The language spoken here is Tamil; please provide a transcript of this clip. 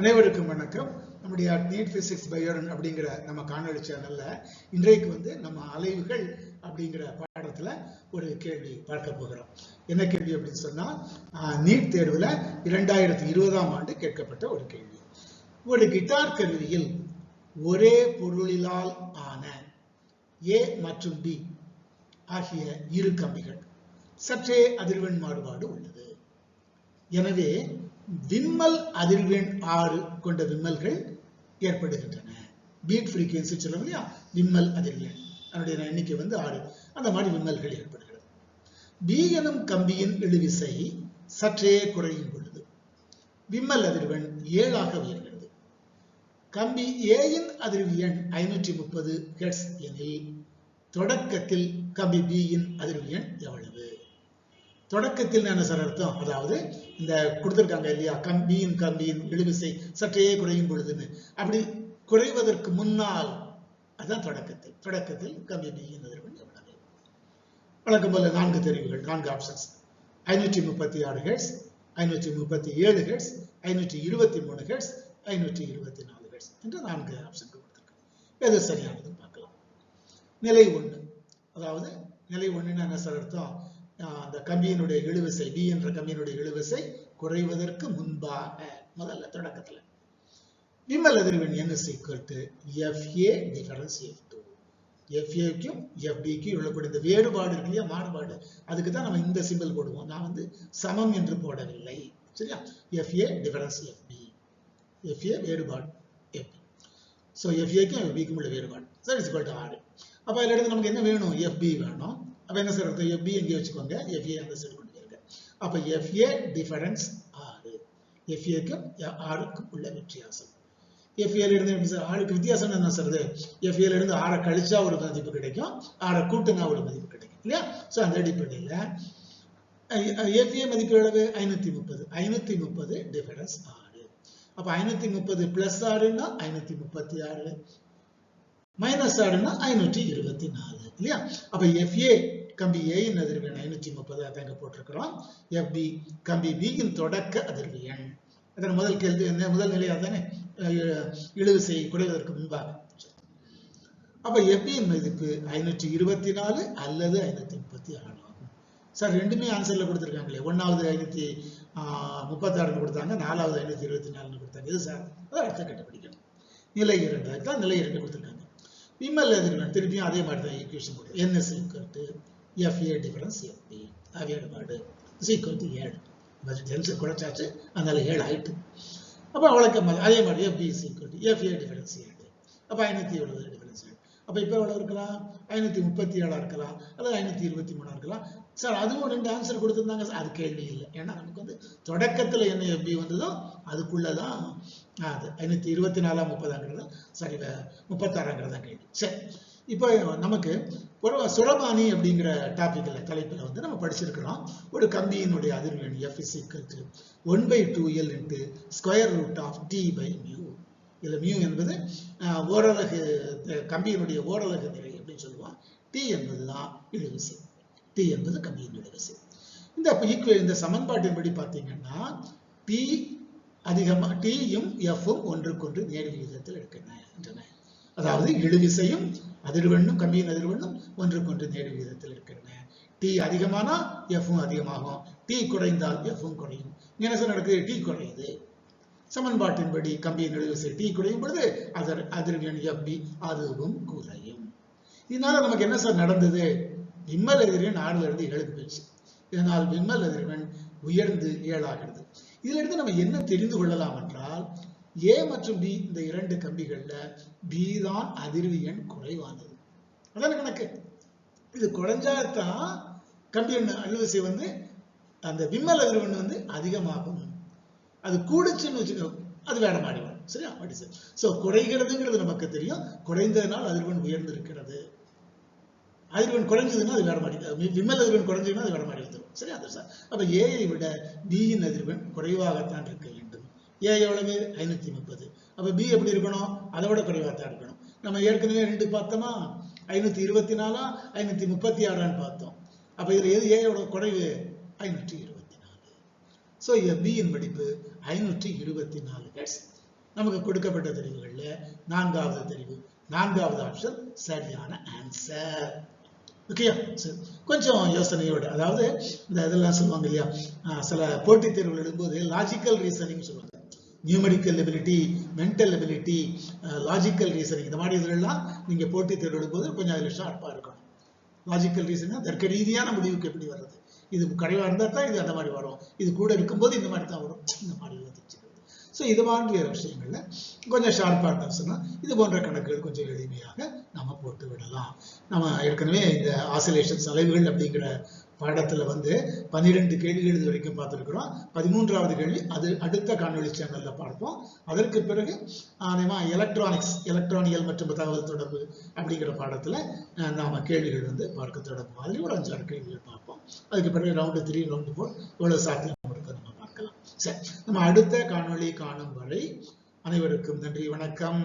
அனைவருக்கும் வணக்கம். நம்முடைய நீட் பிசிக்ஸ் பயோரன் அப்படிங்கிற நம்ம காணொளி சேனல்ல இன்றைக்கு வந்து நம்ம அலைவுகள் அப்படிங்கிற பாடத்துல ஒரு கேள்வி பார்க்க போகிறோம். என்ன கேள்வி அப்படின்னு சொன்னா நீட் தேர்வுல இரண்டாயிரத்தி இருபதாம் ஆண்டு கேட்கப்பட்ட ஒரு கேள்வி. ஒரு கிட்டார் கருவியில் ஒரே பொருளிலால் ஆன ஏ மற்றும் பி ஆகிய இரு கம்பிகள் சற்றே அதிர்வெண் மாறுபாடு உள்ளது. எனவே விம்மல் அதிர்வெண் ஆறு கொண்ட விம்மல்கள் ஏற்படுகின்றன. பீட் ஃப்ரீக்வன்சி சொல்லுவோம் இல்லையா? விம்மல் அதிர்வெண். அதனுடைய எண்ணிக்கை வந்து ஆறு. அந்த மாதிரி விம்மல்கள் ஏற்படுகிறது. பி எனும் கம்பியின் இழுவிசை சற்றே குறையும் பொழுது விம்மல் அதிர்வெண் ஏழாக உயர்கிறது. கம்பி ஏயின் அதிர்வு எண் ஐநூற்றி முப்பது ஹெட்ஸ் எனில் தொடக்கத்தில் கம்பி பியின் அதிர்வு எண் எவ்வளவு? தொடக்கத்தில் என்ன சார் அர்த்தம்? அதாவது இந்த கொடுத்துருக்காங்க இல்லையா? கம்பியின் கம்பியின் இழுவிசை சற்றே குறையும் பொழுதுன்னு. அப்படி குறைவதற்கு முன்னால் அதான் தொடக்கத்தில். தொடக்கத்தில் கம்பி பியின் அதிர்வெண் எவ்வளவு வழக்கம் போல நான்கு தெரிவுகள் நான்கு ஆப்ஷன்ஸ் ஐநூற்றி முப்பத்தி ஆறு ஹெட்ஸ் ஐநூற்றி முப்பத்தி ஏழு ஹெட்ஸ் ஐநூற்றி இருபத்தி மூணு ஹெட்ஸ் ஐநூற்றி இருபத்தி நாலு ஹெட்ஸ் என்று நான்கு ஆப்ஷன் கொடுத்திருக்காங்க. எது சரியானதுன்னு பார்க்கலாம். நிலை ஒன்று அதாவது நிலை ஒன்றுன்னு என்ன சார் அர்த்தம்? அந்த கம்பியினுடைய இழுவிசை பி என்ற கம்பியினுடைய இழுவிசை குறைவதற்கு முன்பாக முதல்ல தொடக்கத்தில். விமல் அதிர்வெண் என்ன is to FA difference F two எஃப்ஏக்கும் எஃபிக்கும் உள்ளக்கூடிய இந்த வேறுபாடு இருக்கு இல்லையா? மாறுபாடு. அதுக்கு தான் நம்ம இந்த சிம்பிள் போடுவோம். நான் வந்து சமம் என்று போடவில்லை. சரியா? எஃப்ஏ டிஃபரன்ஸ் எஃப்பி எஃப்ஏ வேறுபாடு எஃப்பி ஸோ எஃப்ஏக்கும் எஃபிக்கும் உள்ள வேறுபாடு. சார் இஸ் டு ஆறு. அப்போ இதில் எடுத்து நமக்கு என்ன வேணும்? எஃப்பி வேணும். அப்போ என்ன சார் அர்த்தம்? எஃபி எங்கே வச்சுக்கோங்க? எஃப்ஏ அந்த சைடு கொண்டு போயிருங்க. அப்போ எஃப்ஏ டிஃபரன்ஸ் ஆறு எஃப்ஏக்கும் ஆறுக்கும் உள்ள வித்தியாசம். எஃப்ஏல இருந்து எப்படி சார்? ஆளுக்கு வித்தியாசம் என்ன சார் அது எஃப்ஏல இருந்து ஆறை கழிச்சா ஒரு மதிப்பு கிடைக்கும் ஆறை கூட்டுனா ஒரு மதிப்பு கிடைக்கும் இல்லையா? ஸோ அந்த அடிப்படையில் எஃப்ஏ மதிப்பு எவ்வளவு? ஐநூத்தி முப்பது ஐநூத்தி முப்பது டிஃபரன்ஸ் ஆறு அப்போ ஐநூத்தி முப்பது பிளஸ் ஆறுன்னா ஐநூத்தி முப்பத்தி ஆறு மைனஸ் ஆறுனா ஐநூற்றி இருபத்தி நாலு இல்லையா? அப்ப எஃப்ஏ கம்பி ஏயின் அதிர்வெண் ஐநூற்றி முப்பது அதாங்க போட்டிருக்கிறோம். எஃப்பி கம்பி பியின் தொடக்க அதிர்வு எண். அதன் முதல் கேள்வி என்ன முதல் நிலையாக தானே இழுவிசை குறைவதற்கு முன்பாக. அப்ப எஃபியின் மதிப்பு ஐநூற்றி இருபத்தி நாலு அல்லது ஐநூத்தி முப்பத்தி ஆறு ஆகும். சார் ரெண்டுமே ஆன்சர்ல கொடுத்துருக்காங்களே ஒன்னாவது ஐநூத்தி முப்பத்தாறுன்னு கொடுத்தாங்க நாலாவது ஐநூத்தி இருபத்தி நாலுன்னு கொடுத்தாங்க. இது சார் அதை அடுத்த கண்டுபிடிக்கணும். நிலை இரண்டு தான் நிலை இரண்டு கொடுத்துருக்காங்க. விமல் எதிர்வன் திருப்பியும் அதே மாதிரி தான் ஈக்குவேஷன் போடுது என் இஸ் எஃப்ஏ டிஃபரன்ஸ் எஃப்பி வேறுபாடு இஸ் ஈக்குவல் டு ஏழு டென்ஷன் குறைச்சாச்சு அதனால ஏழு ஆயிட்டு. அப்போ வழக்கம் அதே மாதிரி FB is equal to FA difference ஏழு அப்போ ஐநூற்றி எழுபது டிஃபரன்ஸ் ஏழு அப்போ இப்போ எவ்வளோ இருக்கலாம்? ஐநூற்றி முப்பத்தி ஏழாக இருக்கலாம் அல்லது ஐநூற்றி இருபத்தி மூணாக இருக்கலாம். சார் அதுவும் ரெண்டு ஆன்சர் கொடுத்துருந்தாங்க சார் அது கேள்வி இல்லை. ஏன்னா நமக்கு வந்து தொடக்கத்தில் என்ன எஃப்பி வந்ததோ அதுக்குள்ளதான் அது. ஐநூற்றி இருபத்தி நாலாம் முப்பதாங்கிறது சரி முப்பத்தாறாங்கிறது தான் கேள்வி. சரி. இப்போ நமக்கு ஒரு சுரபானி அப்படிங்கிற டாபிக்ல தலைப்பில் வந்து நம்ம படிச்சிருக்கிறோம். ஒரு கம்பியினுடைய அதிர்வெண் F is equal one by two L into square root of T by mu இதில் மியூ என்பது ஓரலகு கம்பியினுடைய ஓரலகு நிலை அப்படின்னு சொல்லுவோம். டி என்பது தான் இழுவிசை. டி என்பது கம்பியின் இழுவிசை. இந்த ஈக்குவல் இந்த சமன்பாட்டின்படி பார்த்தீங்கன்னா டி அதிகமாக டியும் எஃப்பும் ஒன்றுக்கொன்று நேர் விகிதத்தில் இருக்கின்றன அதாவது இழுவிசையும் அதிர்வெண்ணும் கம்பியின் அதிர்வெண்ணும் ஒன்றுக்கொன்று நேர் விகிதத்தில் இருக்கின்றன. டி அதிகமானா எஃப்பும் அதிகமாகும். டி குறைந்தால் எஃப்பும் குறையும். என்ன நடக்குது டி குறையுது. சமன்பாட்டின்படி கம்பியின் இழுவிசை டி குறையும் பொழுது அதர் அதிர்வெண் எஃப்பி அதுவும் குறையும். இதனால நமக்கு என்ன சார் நடந்தது? விம்மல் எதிர்வெண் ஆறுல இருந்து ஏழுக்கு போயிடுச்சு. இதனால் விம்மல் எதிர்வெண் உயர்ந்து ஏழாகிறது. இதுல இருந்து நம்ம என்ன தெரிந்து கொள்ளலாம் என்றால் ஏ மற்றும் பி இந்த இரண்டு கம்பிகள்ல பி தான் அதிர்வு எண் குறைவானது. அதான கணக்கு? இது குறைஞ்சாதான் கம்பி அலுவசை வந்து அந்த விம்மல் அதிர்வெண் வந்து அதிகமாகும். அது கூடுச்சுன்னு வச்சுக்கோ அது வேட மாறி வரும். சரியா? வாட் இஸ் ஸோ குறைகிறதுங்கிறது நமக்கு தெரியும். குறைந்ததுனால் அதிர்வெண் உயர்ந்து இருக்கிறது அதிர்வெண் குறைஞ்சதுன்னா அது வேற மாதிரி விமல் அதிர்வெண் குறைஞ்சதுன்னா அது வேற மாதிரி வந்துடும் சரியா? சார் அப்போ ஏஐ விட பியின் அதிர்வெண் குறைவாகத்தான் இருக்க வேண்டும். ஏ எவ்வளவு? ஐநூத்தி முப்பது. அப்ப பி எப்படி இருக்கணும்? அதை விட குறைவாகத்தான் இருக்கணும். நம்ம ஏற்கனவே ரெண்டு பார்த்தோமா? ஐநூத்தி இருபத்தி நாலா ஐநூத்தி முப்பத்தி ஆறான்னு பார்த்தோம். அப்ப இதுல எது ஏயோட குறைவு? ஐநூற்றி இருபத்தி நாலு ஸோ பியின் மடிப்பு ஐநூற்றி இருபத்தி நாலு ஹெட்ஸ் நமக்கு கொடுக்கப்பட்ட தெரிவுகள்ல நான்காவது தெரிவு. நான்காவது ஆப்ஷன் சரியான ஆன்சர் ஓகேயா சரி. கொஞ்சம் யோசனையோடு அதாவது இந்த இதெல்லாம் சொல்லுவாங்க இல்லையா? ஆஹ் சில போட்டித் தேர்வுகள் எழுதும்போது லாஜிக்கல் ரீசனிங் சொல்லுவாங்க. Numerical ability mental ability logical reasoning இந்த மாதிரி இதெல்லாம் நீங்கள் போட்டி தேர்வு போது கொஞ்சம் அதில் ஷார்ப்பாக இருக்கணும் லாஜிக்கல் ரீசன்னா தர்க்க ரீதியான முடிவுக்கு எப்படி வர்றது? இது குறைவா இருந்தால் தான் இது அந்த மாதிரி வரும். இது கூட இருக்கும்போது இந்த மாதிரி தான் வரும். இந்த மாதிரி எல்லாம் தெரிஞ்சுக்கிறது ஸோ இது மாதிரியான விஷயங்கள்ல கொஞ்சம் ஷார்ப்பாக இருந்தால் சொன்னால் இது போன்ற கணக்குகள் கொஞ்சம் எளிமையாக போட்டு விடலாம். நம்ம ஏற்கனவே இந்த ஆசிலேஷன்ஸ் அலைவுகள் அப்படிங்கிற பாடத்துல வந்து பன்னிரெண்டு கேள்விகள் இது வரைக்கும் பார்த்துருக்குறோம். பதிமூன்றாவது கேள்வி அது அடுத்த காணொலி சேனல்ல பார்ப்போம். அதற்கு பிறகு அதேமா எலக்ட்ரானிக்ஸ் எலக்ட்ரானியல் மற்றும் தகவல் தொடர்பு அப்படிங்கிற பாடத்துல நாம் நாம கேள்விகள் வந்து பார்க்க தொடங்கும் மாதிரி ஒரு அஞ்சாறு கேள்விகள் பார்ப்போம். அதுக்கு பிறகு ரவுண்டு த்ரீ ரவுண்டு ஃபோர் எவ்வளவு சாத்தியம் இருக்கு நம்ம பார்க்கலாம். சரி நம்ம அடுத்த காணொலி காணும் வரை அனைவருக்கும் நன்றி வணக்கம்.